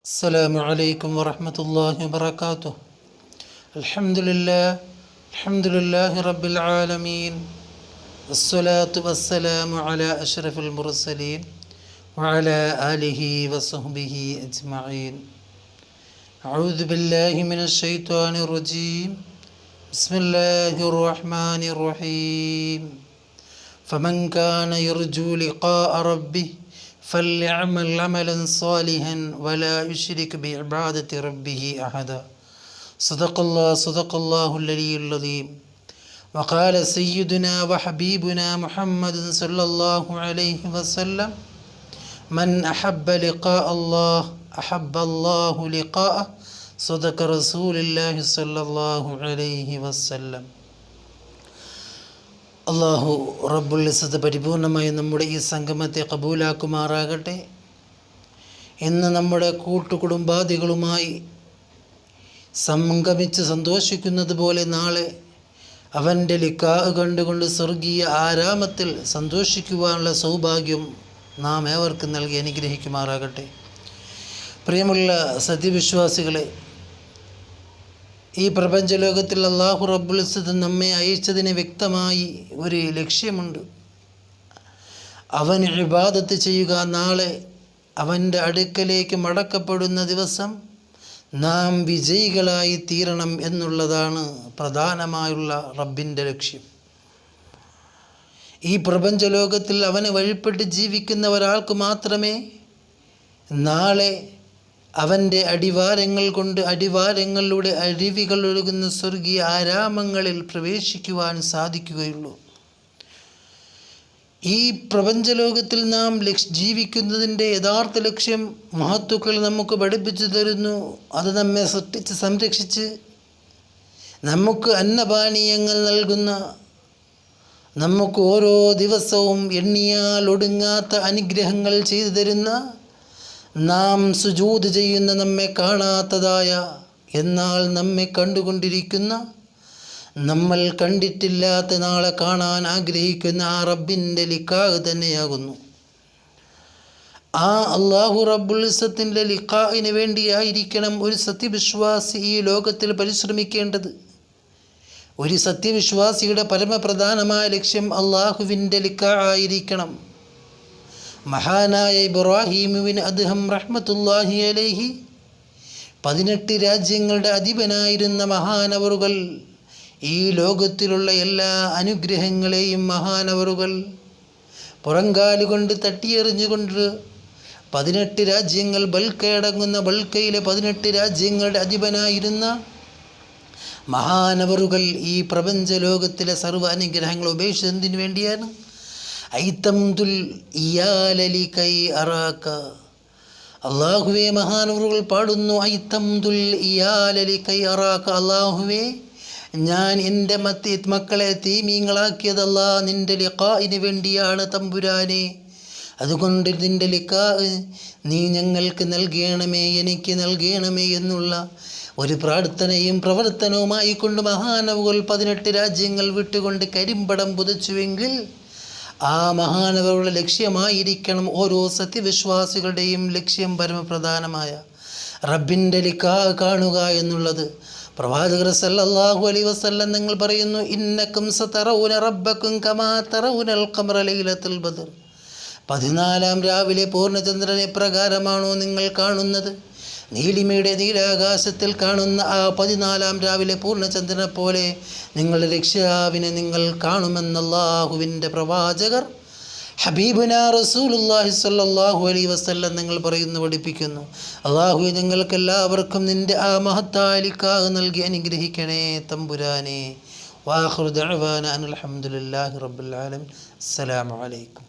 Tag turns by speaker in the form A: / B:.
A: السلام عليكم ورحمة الله وبركاته. الحمد لله الحمد لله رب العالمين. الصلاة والسلام على أشرف المرسلين وعلى آله وصحبه أجمعين. أعوذ بالله من الشيطان الرجيم. بسم الله الرحمن الرحيم. فمن كان يرجو لقاء ربه فليعمل عملا صالحا ولا يشرك بعبادة ربه أحدا. صدق الله صدق الله العلي العظيم وقال سيدنا وحبيبنا محمد صلى الله عليه وسلم من أحب لقاء الله أحب الله لقاءه. صدق رسول الله صلى الله عليه وسلم. അള്ളാഹു റബ്ബുൽ ഇസത്ത് പരിപൂർണമായി നമ്മുടെ ഈ സംഗമത്തെ കബൂലാക്കുമാറാകട്ടെ. ഇന്ന് നമ്മുടെ കൂട്ടുകുടുംബാദികളുമായി സംഗമിച്ച് സന്തോഷിക്കുന്നത് പോലെ നാളെ അവന്റെ ലിക്കാഹ് കണ്ടുകൊണ്ട് സ്വർഗീയ ആരാമത്തിൽ സന്തോഷിക്കുവാനുള്ള സൗഭാഗ്യം നാം ഏവർക്കും നൽകി അനുഗ്രഹിക്കുമാറാകട്ടെ. പ്രിയമുള്ള സത്യവിശ്വാസികളെ ഈ പ്രപഞ്ചലോകത്തിൽ അള്ളാഹു റബ്ബുൽസത്ത് നമ്മെ അയച്ചതിന് വ്യക്തമായി ഒരു ലക്ഷ്യമുണ്ട്. അവൻ ഇബാദത്ത് ചെയ്യുക നാളെ അവന്റെ അടുക്കലേക്ക് മടക്കപ്പെടുന്ന ദിവസം നാം വിജയികളായി തീരണം എന്നുള്ളതാണ് പ്രധാനമായുള്ള റബ്ബിന്റെ ലക്ഷ്യം. ഈ പ്രപഞ്ചലോകത്തിൽ അവന് വഴിപ്പെട്ട് ജീവിക്കുന്ന ഒരാൾക്ക് മാത്രമേ നാളെ അവന്റെ അടിവാരങ്ങൾ കൊണ്ട് അടിവാരങ്ങളിലൂടെ അരുവികൾ ഒഴുകുന്ന സ്വർഗീയ ആരാമങ്ങളിൽ പ്രവേശിക്കുവാൻ സാധിക്കുകയുള്ളൂ. ഈ പ്രപഞ്ചലോകത്തിൽ നാം ലക്ഷ ജീവിക്കുന്നതിന്റെ യഥാർത്ഥ ലക്ഷ്യം മഹത്വക്കൾ നമുക്ക് പഠിപ്പിച്ചു തരുന്നു. അത് നമ്മെ സൃഷ്ടിച്ച് സംരക്ഷിച്ച് നമുക്ക് അന്നപാനീയങ്ങൾ നൽകുന്ന നമുക്ക് ഓരോ ദിവസവും എണ്ണിയാൽ ഒടുങ്ങാത്ത അനുഗ്രഹങ്ങൾ ചെയ്തു തരുന്ന നാം സുജൂത് ചെയ്യുന്ന നമ്മെ കാണാത്തതായ എന്നാൽ നമ്മെ കണ്ടുകൊണ്ടിരിക്കുന്ന നമ്മൾ കണ്ടിട്ടില്ലാത്ത നാളെ കാണാൻ ആഗ്രഹിക്കുന്ന ആ റബ്ബിന്റെ ലിക്കാഹ് തന്നെയാകുന്നു. ആ അള്ളാഹു റബ്ബുൽസത്തിന്റെ ലിക്കാഹിന് വേണ്ടിയായിരിക്കണം ഒരു സത്യവിശ്വാസി ഈ ലോകത്തിൽ പരിശ്രമിക്കേണ്ടത്. ഒരു സത്യവിശ്വാസിയുടെ പരമപ്രധാനമായ ലക്ഷ്യം അള്ളാഹുവിന്റെ ലിക്കാഹായിരിക്കണം മഹാനായ ഇബ്രാഹീമുവിന് അദ്ദേഹം റഹ്മത്തുല്ലാഹി അലേഹി പതിനെട്ട് രാജ്യങ്ങളുടെ അധിപനായിരുന്ന മഹാനവറുകൾ ഈ ലോകത്തിലുള്ള എല്ലാ അനുഗ്രഹങ്ങളെയും മഹാനവറുകൾ പുറങ്കാലുകൊണ്ട് തട്ടിയെറിഞ്ഞുകൊണ്ട് പതിനെട്ട് രാജ്യങ്ങൾ ബൽക്കയടങ്ങുന്ന ബൽക്കയിലെ പതിനെട്ട് രാജ്യങ്ങളുടെ അധിപനായിരുന്ന മഹാനവറുകൾ ഈ പ്രപഞ്ച ലോകത്തിലെ സർവ അനുഗ്രഹങ്ങൾ ഉപേക്ഷിച്ചതിന് വേണ്ടിയാണ്? ഐത്തംതുൽ ഇയാലലി കൈ അറാക്ക. അള്ളാഹുവെ മഹാനവറുകൾ പാടുന്നു ഐത്തംതുൽ ഇയാലലി കൈ അറാക്ക. അള്ളാഹുവേ ഞാൻ എന്റെ മത്തി മക്കളെ തീമീങ്ങളാക്കിയതല്ല നിന്റെ ലിഖായിന് വേണ്ടിയാണ് തമ്പുരാനെ. അതുകൊണ്ട് നിന്റെ ലിഖാ നീ ഞങ്ങൾക്ക് നൽകണമേ എനിക്ക് നൽകണമേ എന്നുള്ള ഒരു പ്രാർത്ഥനയും പ്രവർത്തനവുമായി കൊണ്ട് മഹാനവുകൾ പതിനെട്ട് രാജ്യങ്ങൾ വിട്ടുകൊണ്ട് കരിമ്പടം പുതച്ചുവെങ്കിൽ ആ മഹാനവരുടെ ലക്ഷ്യമായിരിക്കണം ഓരോ സത്യവിശ്വാസികളുടെയും ലക്ഷ്യം പരമപ്രധാനമായ. റബ്ബിന്റെ ലിക്കാ കാണുക എന്നുള്ളത്. പ്രവാചകർ സല്ലല്ലാഹു അലൈഹി വസല്ലം നിങ്ങൾ പറയുന്നു ഇന്നക്കും സതറൗന റബ്ബക്കും കമാ തറൗനൽ ഖമറ ലൈലത്തുൽ ബദർ. പതിനാലാം രാവിലെ പൂർണചന്ദ്രനെ പ്രകാരമാണോ നിങ്ങൾ കാണുന്നത്? നീലിമയുടെ നീലാകാശത്തിൽ കാണുന്ന ആ പതിനാലാം രാവിലെ പൂർണചന്ദ്രനെ പോലെ നിങ്ങളുടെ രക്ഷിതാവിനെ നിങ്ങൾ കാണുമെന്നല്ലാഹുവിന്റെ പ്രവാചകർ ഹബീബുന റസൂലുല്ലാഹി സല്ലാഹു അലൈ വസ്ല്ലം നിങ്ങൾ പറയുന്നു പഠിപ്പിക്കുന്നു. അള്ളാഹു നിങ്ങൾക്കെല്ലാവർക്കും നിന്റെ ആ മഹത്താലിക്കാഹ് നൽകി അനുഗ്രഹിക്കണേ തമ്പുരാനെ. വാഹുർ ദഅവാന അനിൽ അസ്സലാമു അലൈക്കും.